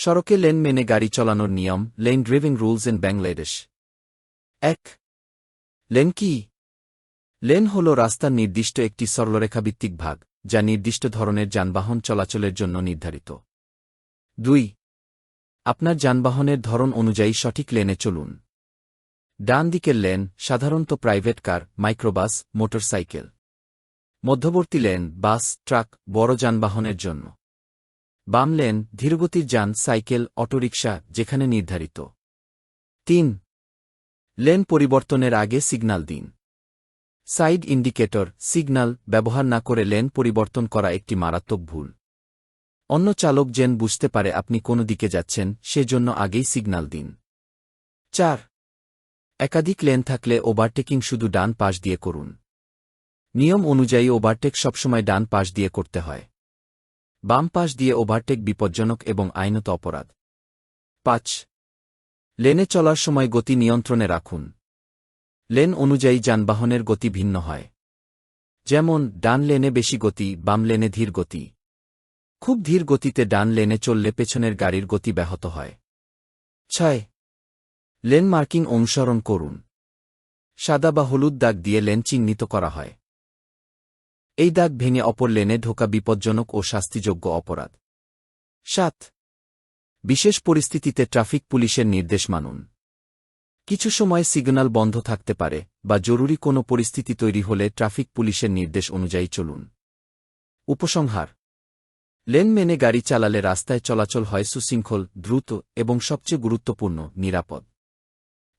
সড়কে লেন মেনে গাড়ি চালানোর নিয়ম, lane driving rules in Bangladesh. এক। লেন কি? লেন হল রাস্তার নির্দিষ্ট একটি সরলরেখাভিত্তিক ভাগ, যা নির্দিষ্ট ধরনের যানবাহন চলাচলের জন্য নির্ধারিত। দুই। আপনার যানবাহনের ধরন অনুযায়ী সঠিক লেনে চলুন। ডান দিকের লেন সাধারণত প্রাইভেট কার, মাইক্রোবাস, মোটরসাইকেল। মধ্যবর্তী লেন, বাস, ট্রাক, বড় যানবাহনের জন্য। বাম লেন ধীরগতির যান সাইকেল, অটোরিকশা, যেখানে নির্ধারিত। তিন, লেন পরিবর্তনের আগে সিগন্যাল দিন। সাইড ইন্ডিকেটর সিগন্যাল ব্যবহার না করে লেন পরিবর্তন করা একটি মারাত্মক ভুল। অন্য চালক যেন বুঝতে পারে আপনি কোন দিকে যাচ্ছেন, সেজন্য আগেই সিগন্যাল দিন। চার, একাধিক লেন থাকলে ওভারটেকিং শুধু ডান পাশ দিয়ে করুন। নিয়ম অনুযায়ী ওভারটেক সবসময় ডান পাশ দিয়ে করতে হয়। বাম পাশ দিয়ে ওভারটেক বিপজ্জনক এবং আইনত অপরাধ। পাঁচ, লেনে চলার সময় গতি নিয়ন্ত্রণে রাখুন। লেন অনুযায়ী যানবাহনের গতি ভিন্ন হয়। যেমন, ডান লেনে বেশি গতি, বাম লেনে ধীর গতি। খুব ধীর গতিতে ডান লেনে চললে পেছনের গাড়ির গতি ব্যাহত হয়। ছয়, লেন মার্কিং অনুসরণ করুন। সাদা বা হলুদ দাগ দিয়ে লেন চিহ্নিত করা হয়। এই দাগ ভেঙে অপর লেনে ঢোকা বিপজ্জনক ও শাস্তিযোগ্য অপরাধ। সাত। বিশেষ পরিস্থিতিতে ট্রাফিক পুলিশের নির্দেশ মানুন। কিছু সময় সিগন্যাল বন্ধ থাকতে পারে বা জরুরি কোনো পরিস্থিতি তৈরি হলে ট্রাফিক পুলিশের নির্দেশ অনুযায়ী চলুন। উপসংহার। লেন মেনে গাড়ি চালালে রাস্তায় চলাচল হয় সুশৃঙ্খল, দ্রুত এবং সবচেয়ে গুরুত্বপূর্ণ, নিরাপদ।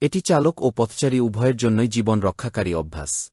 এটি চালক ও পথচারী উভয়ের জন্যই জীবন রক্ষাকারী অভ্যাস।